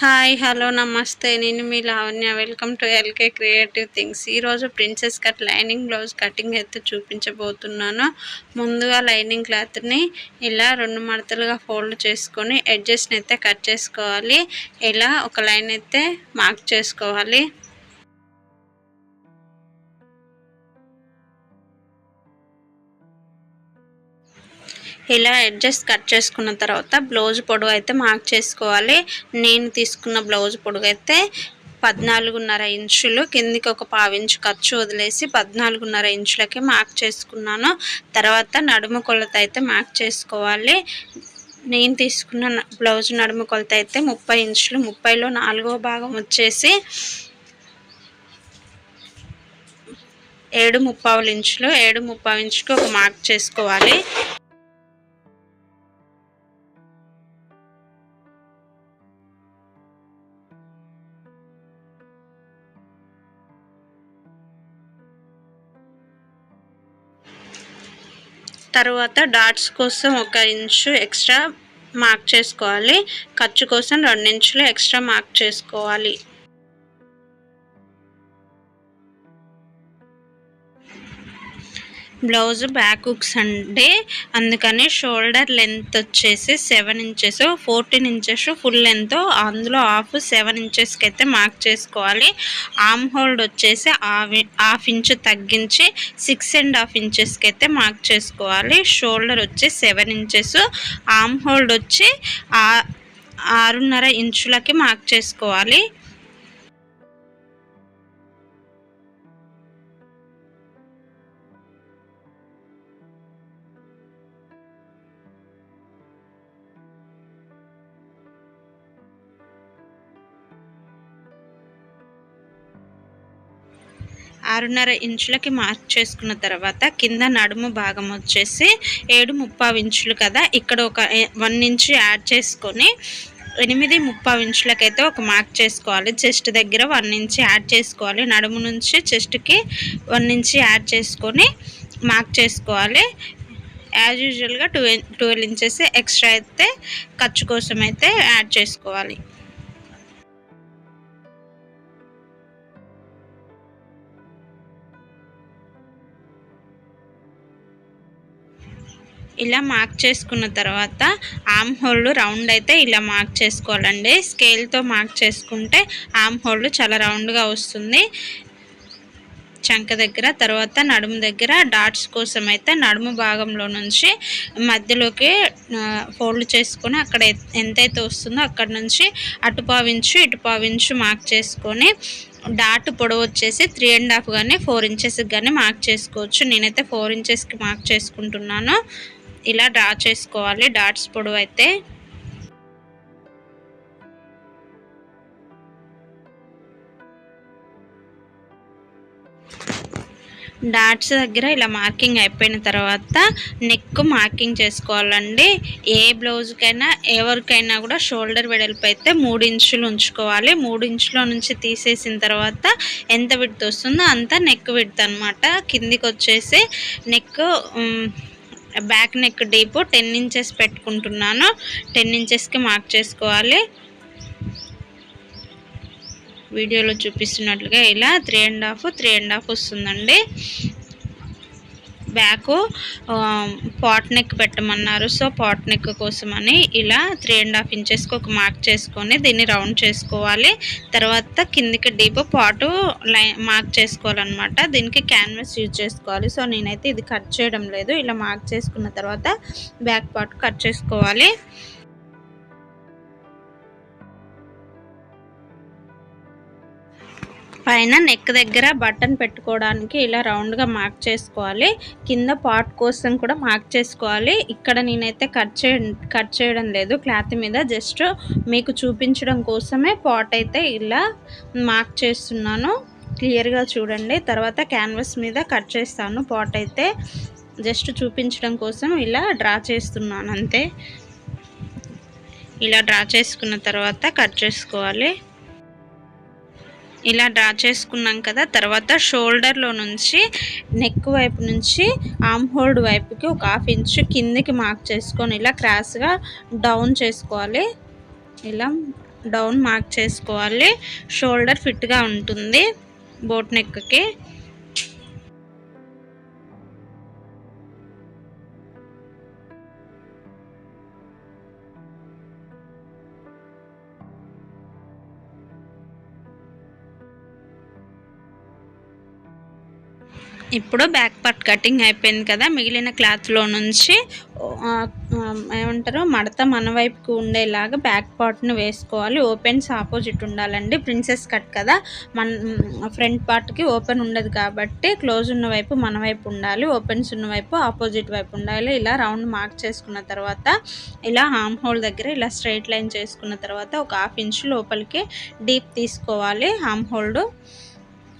Hi hello నమస్తే. నేను మీ Lavanya. Welcome to LK creative things ఈరోజు princess cut lining blouse cutting అయితే చూపించబోతున్నాను. ముందుగా లైనింగ్ క్లాత్ని ఇలా రెండు మడతలుగా ఫోల్డ్ చేసుకొని ఎడ్జెస్ని అయితే కట్ చేసుకోవాలి. ఇలా ఒక లైన్ అయితే మార్క్ చేసుకోవాలి. ఇలా అడ్జస్ట్ కట్ చేసుకున్న తర్వాత బ్లౌజ్ పొడవు అయితే మార్క్ చేసుకోవాలి. నేను తీసుకున్న బ్లౌజ్ పొడవు అయితే పద్నాలుగున్నర ఇంచులు కిందికి ఒక పావించు ఖర్చు వదిలేసి పద్నాలుగున్నర ఇంచులకి మార్క్ చేసుకున్నాను. తర్వాత నడుము కొలత అయితే మార్క్ చేసుకోవాలి. నేను తీసుకున్న బ్లౌజ్ నడుము కొలత అయితే ముప్పై ఇంచులు ముప్పైలో నాలుగో భాగం వచ్చేసి ఏడు ముప్పావులు ఇంచులు ఏడు ముప్పావు ఇంచుకి ఒక మార్క్ చేసుకోవాలి. తర్వాత డాట్స్ కోసం ఒక ఇంచు ఎక్స్ట్రా మార్క్ చేసుకోవాలి. ఖర్చు కోసం రెండు ఇంచులు ఎక్స్ట్రా మార్క్ చేసుకోవాలి. బ్లౌజ్ బ్యాక్ హుక్స్ అంటే అందుకని షోల్డర్ లెంత్ వచ్చేసి seven inches fourteen inches full length. అందులో హాఫ్ సెవెన్ ఇంచెస్కి అయితే మార్క్ చేసుకోవాలి. ఆమ్ హోల్డ్ వచ్చేసి హాఫ్ ఇంచ్ తగ్గించి సిక్స్ అండ్ హాఫ్ ఇంచెస్కి అయితే మార్క్ చేసుకోవాలి. షోల్డర్ వచ్చి సెవెన్ ఇంచెస్ ఆమ్ హోల్డ్ వచ్చి ఆరున్నర ఇంచులకి మార్క్ చేసుకోవాలి. ఆరున్నర ఇంచులకి మార్క్ చేసుకున్న తర్వాత కింద నడుము భాగం వచ్చేసి ఏడు ముప్పావు ఇంచులు కదా. ఇక్కడ ఒక వన్ ఇంచు యాడ్ చేసుకొని ఎనిమిది ముప్పావు ఇంచులకైతే ఒక మార్క్ చేసుకోవాలి. చెస్ట్ దగ్గర వన్ ఇంచ్ యాడ్ చేసుకోవాలి. నడుము నుంచి చెస్ట్కి వన్ ఇంచ్ యాడ్ చేసుకొని మార్క్ చేసుకోవాలి. యాజ్ యూజువల్గా టూ ట్వెల్వ్ ఇంచెస్ ఎక్స్ట్రా అయితే ఖర్చు కోసం అయితే యాడ్ చేసుకోవాలి. ఇలా మార్క్ చేసుకున్న తర్వాత ఆమ్ హోల్డ్ రౌండ్ అయితే ఇలా మార్క్ చేసుకోవాలండి. స్కేల్తో మార్క్ చేసుకుంటే ఆమ్ హోల్డ్ చాలా రౌండ్గా వస్తుంది. చంక దగ్గర తర్వాత నడుము దగ్గర డాట్స్ కోసం అయితే నడుము భాగంలో నుంచి మధ్యలోకి ఫోల్డ్ చేసుకొని అక్కడ ఎంతైతే వస్తుందో అక్కడ నుంచి అటు పావించు ఇటు పావించు మార్క్ చేసుకొని డాట్ పొడవు వచ్చేసి త్రీ అండ్ హాఫ్ కానీ ఫోర్ ఇంచెస్కి కానీ మార్క్ చేసుకోవచ్చు. నేనైతే ఫోర్ ఇంచెస్కి మార్క్ చేసుకుంటున్నాను. ఇలా డ్రా చేసుకోవాలి. డాట్స్ పొడవు అయితే డాట్స్ దగ్గర ఇలా మార్కింగ్ అయిపోయిన తర్వాత నెక్ మార్కింగ్ చేసుకోవాలండి. ఏ బ్లౌజ్కైనా ఎవరికైనా కూడా షోల్డర్ వెడల్పు అయితే మూడు ఇంచులు ఉంచుకోవాలి. మూడు ఇంచుల నుంచి తీసేసిన తర్వాత ఎంత విడత వస్తుందో అంత నెక్ విడత అనమాట కిందికి వచ్చేసి neck back neck deep ten inches పెట్టుకుంటున్నాను. టెన్ ఇంచెస్కి మార్క్ చేసుకోవాలి. వీడియోలో చూపిస్తున్నట్లుగా ఇలా three and half three and half వస్తుందండి. బ్యాక్ పాట్ నెక్ పెట్టమన్నారు. సో పాట్ నెక్ కోసమని ఇలా త్రీ అండ్ హాఫ్ ఇంచెస్కి ఒక మార్క్ చేసుకొని దీన్ని రౌండ్ చేసుకోవాలి. తర్వాత కిందికి డీప్ పాటు లైన్ మార్క్ చేసుకోవాలన్నమాట. దీనికి క్యాన్వాస్ యూజ్ చేసుకోవాలి. సో నేనైతే ఇది కట్ చేయడం లేదు. ఇలా మార్క్ చేసుకున్న తర్వాత బ్యాక్ పార్ట్ కట్ చేసుకోవాలి. పైన నెక్ దగ్గర బటన్ పెట్టుకోవడానికి ఇలా రౌండ్గా మార్క్ చేసుకోవాలి. కింద పాట్ కోసం కూడా మార్క్ చేసుకోవాలి. ఇక్కడ నేనైతే కట్ చే కట్ చేయడం లేదు. క్లాత్ మీద జస్ట్ మీకు చూపించడం కోసమే పాట్ అయితే ఇలా మార్క్ చేస్తున్నాను. క్లియర్గా చూడండి. తర్వాత క్యాన్వాస్ మీద కట్ చేస్తాను. పాట్ అయితే జస్ట్ చూపించడం కోసం ఇలా డ్రా చేస్తున్నాను. అంతే. ఇలా డ్రా చేసుకున్న తర్వాత కట్ చేసుకోవాలి. ఇలా డ్రా చేసుకున్నాం కదా తర్వాత షోల్డర్లో నుంచి నెక్ వైపు నుంచి ఆమ్ హోల్డ్ వైపుకి ఒక హాఫ్ ఇంచ్ కిందికి మార్క్ చేసుకొని ఇలా క్రాస్గా డౌన్ చేసుకోవాలి. ఇలా డౌన్ మార్క్ చేసుకోవాలి. షోల్డర్ ఫిట్గా ఉంటుంది బోట్ నెక్కి ఇప్పుడు బ్యాక్ పార్ట్ కటింగ్ అయిపోయింది కదా మిగిలిన క్లాత్లో నుంచి ఏమంటారు మడత మన వైపుకు ఉండేలాగా బ్యాక్ పార్ట్ను వేసుకోవాలి. ఓపెన్స్ ఆపోజిట్ ఉండాలండి. ప్రిన్సెస్ కట్ కదా. మన ఫ్రంట్ పార్ట్కి ఓపెన్ ఉండదు కాబట్టి క్లోజ్ ఉన్న వైపు మన వైపు ఉండాలి. ఓపెన్స్ ఉన్న వైపు ఆపోజిట్ వైపు ఉండాలి. ఇలా రౌండ్ మార్క్ చేసుకున్న తర్వాత ఇలా హామ్ హోల్ దగ్గర ఇలా స్ట్రైట్ లైన్ చేసుకున్న తర్వాత ఒక హాఫ్ ఇంచ్ లోపలికి డీప్ తీసుకోవాలి. హామ్ హోల్డ్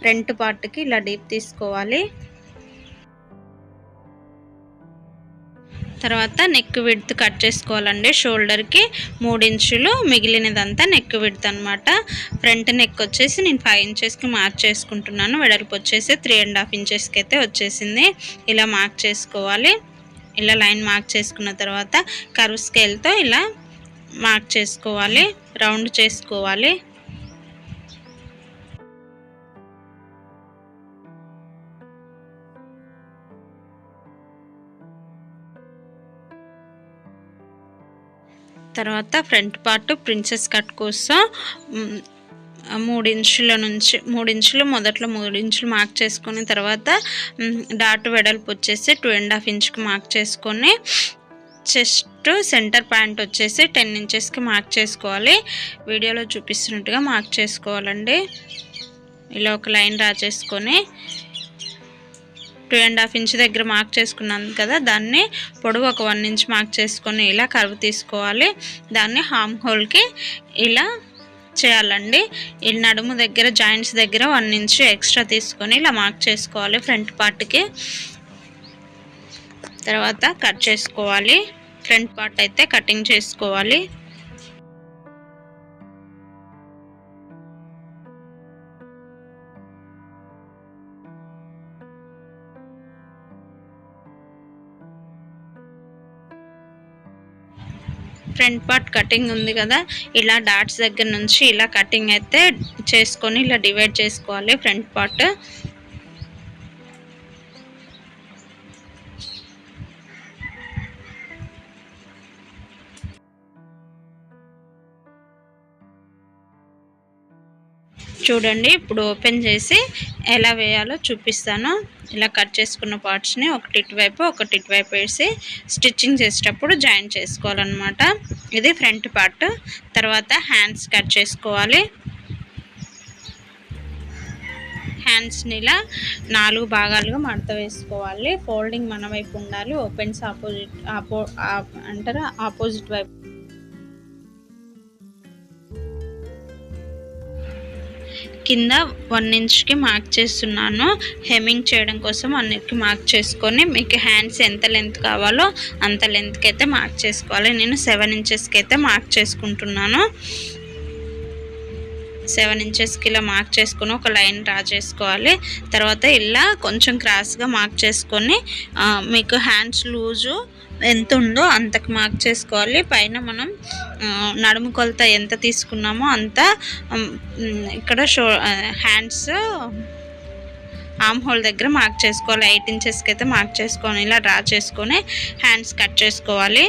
ఫ్రంట్ పార్ట్కి ఇలా డీప్ తీసుకోవాలి. తర్వాత నెక్ విడ్త్ కట్ చేసుకోవాలండి. షోల్డర్కి మూడు ఇంచులు మిగిలినదంతా నెక్ విడ్త్ అనమాట ఫ్రంట్ నెక్ వచ్చేసి నేను ఫైవ్ ఇంచెస్కి మార్క్ చేసుకుంటున్నాను. వెడల్పు వచ్చేసి త్రీ అండ్ హాఫ్ ఇంచెస్కి అయితే వచ్చేసింది. ఇలా మార్క్ చేసుకోవాలి. ఇలా లైన్ మార్క్ చేసుకున్న తర్వాత కరువు స్కేల్తో ఇలా మార్క్ చేసుకోవాలి. రౌండ్ చేసుకోవాలి. తర్వాత ఫ్రంట్ పార్ట్ ప్రిన్సెస్ కట్ కోసం మూడు ఇంచుల నుంచి మూడు ఇంచులు మొదట్లో మూడు ఇంచులు మార్క్ చేసుకుని తర్వాత డాట్ వెడల్పు వచ్చేసి టూ అండ్ హాఫ్ ఇంచ్కి మార్క్ చేసుకొని చెస్ట్ సెంటర్ ప్యాంట్ వచ్చేసి టెన్ ఇంచెస్కి మార్క్ చేసుకోవాలి. వీడియోలో చూపిస్తున్నట్టుగా మార్క్ చేసుకోవాలండి. ఇలా ఒక లైన్ డ్రా చేసుకొని టూ అండ్ హాఫ్ ఇంచ్ దగ్గర మార్క్ చేసుకున్నాను కదా దాన్ని పొడవు ఒక వన్ ఇంచ్ మార్క్ చేసుకొని ఇలా కరువు తీసుకోవాలి. దాన్ని హామ్ హోల్కి ఇలా చేయాలండి. ఈ నడుము దగ్గర జాయింట్స్ దగ్గర వన్ ఇంచ్ ఎక్స్ట్రా తీసుకొని ఇలా మార్క్ చేసుకోవాలి ఫ్రంట్ పార్ట్కి. తర్వాత కట్ చేసుకోవాలి. ఫ్రంట్ పార్ట్ అయితే కటింగ్ చేసుకోవాలి. ఫ్రంట్ పార్ట్ కటింగ్ ఉంది కదా ఇలా డాట్స్ దగ్గర నుంచి ఇలా కటింగ్ అయితే చేసుకొని ఇలా డివైడ్ చేసుకోవాలి ఫ్రంట్ పార్ట్. చూడండి. ఇప్పుడు ఓపెన్ చేసి ఎలా వేయాలో చూపిస్తాను. ఇలా కట్ చేసుకున్న పార్ట్స్ని ఒకటి ఇటువైపు ఒకటి ఇటువైపు వేసి స్టిచ్చింగ్ చేసేటప్పుడు జాయిన్ చేసుకోవాలన్నమాట. ఇది ఫ్రంట్ పార్ట్ తర్వాత హ్యాండ్స్ కట్ చేసుకోవాలి. హ్యాండ్స్ని ఇలా నాలుగు భాగాలుగా మడత వేసుకోవాలి. ఫోల్డింగ్ మన వైపు ఉండాలి. ఓపెన్స్ ఆపోజిట్ ఆపో అంటారా? ఆపోజిట్ వైపు. కింద వన్ ఇంచ్కి మార్క్ చేస్తున్నాను. హెమ్మింగ్ చేయడం కోసం వన్ ఇంచ్కి మార్క్ చేసుకొని మీకు హ్యాండ్స్ ఎంత లెంత్ కావాలో అంత లెంత్కి అయితే మార్క్ చేసుకోవాలి. నేను సెవెన్ ఇంచెస్కి అయితే మార్క్ చేసుకుంటున్నాను. సెవెన్ ఇంచెస్కి ఇలా మార్క్ చేసుకుని ఒక లైన్ డ్రా చేసుకోవాలి. తర్వాత ఇలా కొంచెం క్రాస్గా మార్క్ చేసుకొని మీకు హ్యాండ్స్ లూజు ఎంత ఉందో అంతకు మార్క్ చేసుకోవాలి. పైన మనం నడుము కొలత ఎంత తీసుకున్నామో అంత ఇక్కడ షో హ్యాండ్స్ ఆమ్ హోల్ దగ్గర మార్క్ చేసుకోవాలి. ఎయిట్ ఇంచెస్కి అయితే మార్క్ చేసుకొని ఇలా డ్రా చేసుకొని హ్యాండ్స్ కట్ చేసుకోవాలి.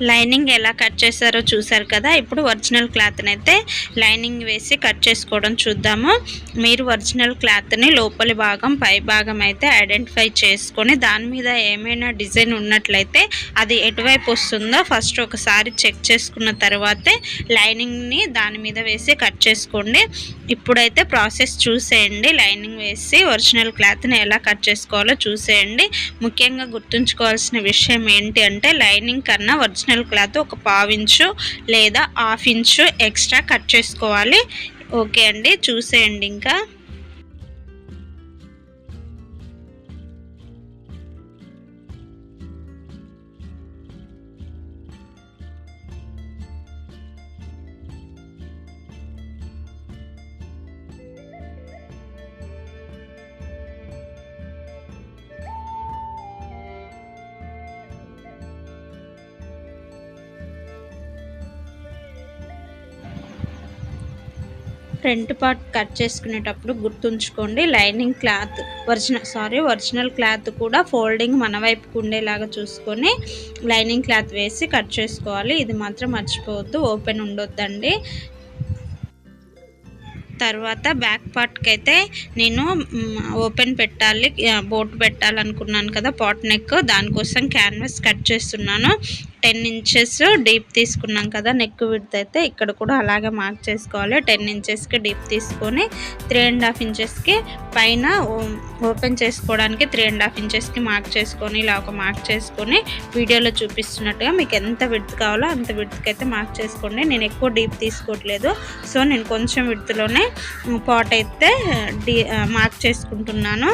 లైనింగ్ ఎలా కట్ చేశారో చూసారు కదా. ఇప్పుడు ఒరిజినల్ క్లాత్ని అయితే లైనింగ్ వేసి కట్ చేసుకోవడం చూద్దాము. మీరు ఒరిజినల్ క్లాత్ని లోపలి భాగం పై భాగం అయితే ఐడెంటిఫై చేసుకొని దాని మీద ఏమైనా డిజైన్ ఉన్నట్లయితే అది ఎటువైపు వస్తుందో ఫస్ట్ ఒకసారి చెక్ చేసుకున్న తర్వాతే లైనింగ్ని దాని మీద వేసి కట్ చేసుకోండి. ఇప్పుడైతే ప్రాసెస్ చూసేయండి. లైనింగ్ వేసి ఒరిజినల్ క్లాత్ని ఎలా కట్ చేసుకోవాలో చూసేయండి. ముఖ్యంగా గుర్తుంచుకోవాల్సిన విషయం ఏంటి అంటే లైనింగ్ కన్నా ఒరిజినల్ ఒరిజినల్ క్లాత్ ఒక పావించు లేదా హాఫ్ ఇంచు ఎక్స్ట్రా కట్ చేసుకోవాలి. ఓకే అండి చూసేయండి ఇంకా. ఫ్రంట్ పార్ట్ కట్ చేసుకునేటప్పుడు గుర్తుంచుకోండి lining cloth original sorry original cloth కూడా ఫోల్డింగ్ మన వైపుకు ఉండేలాగా చూసుకొని లైనింగ్ క్లాత్ వేసి కట్ చేసుకోవాలి. ఇది మాత్రం మర్చిపోవద్దు ఓపెన్ ఉండొద్దండి. తర్వాత బ్యాక్ పార్ట్కి అయితే నేను ఓపెన్ పెట్టాలి బోట్ పెట్టాలనుకున్నాను కదా పాట్ నెక్. దానికోసం క్యాన్వాస్ కట్ చేస్తున్నాను. టెన్ ఇంచెస్ డీప్ తీసుకున్నాం కదా నెక్ విడ్త్ అయితే ఇక్కడ కూడా అలాగే మార్క్ చేసుకోవాలి. టెన్ ఇంచెస్కి డీప్ తీసుకొని త్రీ అండ్ హాఫ్ ఇంచెస్కి పైన ఓపెన్ చేసుకోవడానికి త్రీ అండ్ హాఫ్ ఇంచెస్కి మార్క్ చేసుకొని ఇలా ఒక మార్క్ చేసుకొని వీడియోలో చూపిస్తున్నట్టుగా మీకు ఎంత విడ్త్ కావాలో అంత విడ్త్కి అయితే మార్క్ చేసుకోండి. నేను ఎక్కువ డీప్ తీసుకోవట్లేదు. సో నేను కొంచెం విడ్త్లోనే పాట్ అయితే డీ మార్క్ చేసుకుంటున్నాను.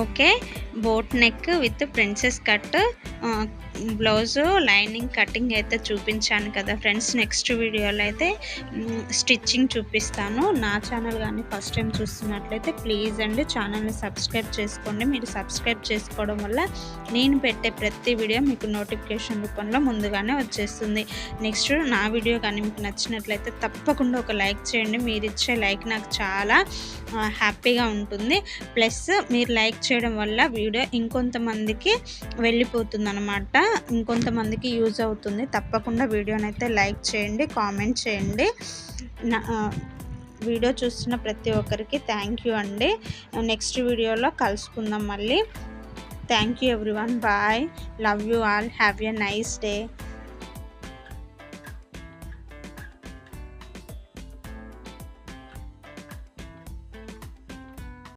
Okay boat neck with princess cut blouse lining cutting అయితే చూపించాను కదా ఫ్రెండ్స్. నెక్స్ట్ వీడియోలో అయితే స్టిచ్చింగ్ చూపిస్తాను. నా ఛానల్ కానీ ఫస్ట్ టైం చూస్తున్నట్లయితే ప్లీజ్ అండి ఛానల్ని సబ్స్క్రైబ్ చేసుకోండి. మీరు సబ్స్క్రైబ్ చేసుకోవడం వల్ల నేను పెట్టే ప్రతి వీడియో మీకు నోటిఫికేషన్ రూపంలో ముందుగానే వచ్చేస్తుంది. నెక్స్ట్ నా వీడియో కానీ మీకు నచ్చినట్లయితే తప్పకుండా ఒక లైక్ చేయండి. మీరు ఇచ్చే లైక్ నాకు చాలా హ్యాపీగా ఉంటుంది. ప్లస్ మీరు లైక్ చేయడం వల్ల వీడియో ఇంకొంతమందికి వెళ్ళిపోతుంది అనమాట ఇంకొంతమందికి యూజ్ అవుతుంది. తప్పకుండా వీడియోని అయితే లైక్ చేయండి కామెంట్ చేయండి. వీడియో చూస్తున్న ప్రతి ఒక్కరికి థ్యాంక్ యూ అండి. నెక్స్ట్ వీడియోలో కలుసుకుందాం మళ్ళీ. Thank you everyone. Bye. Love you all. Have a nice day.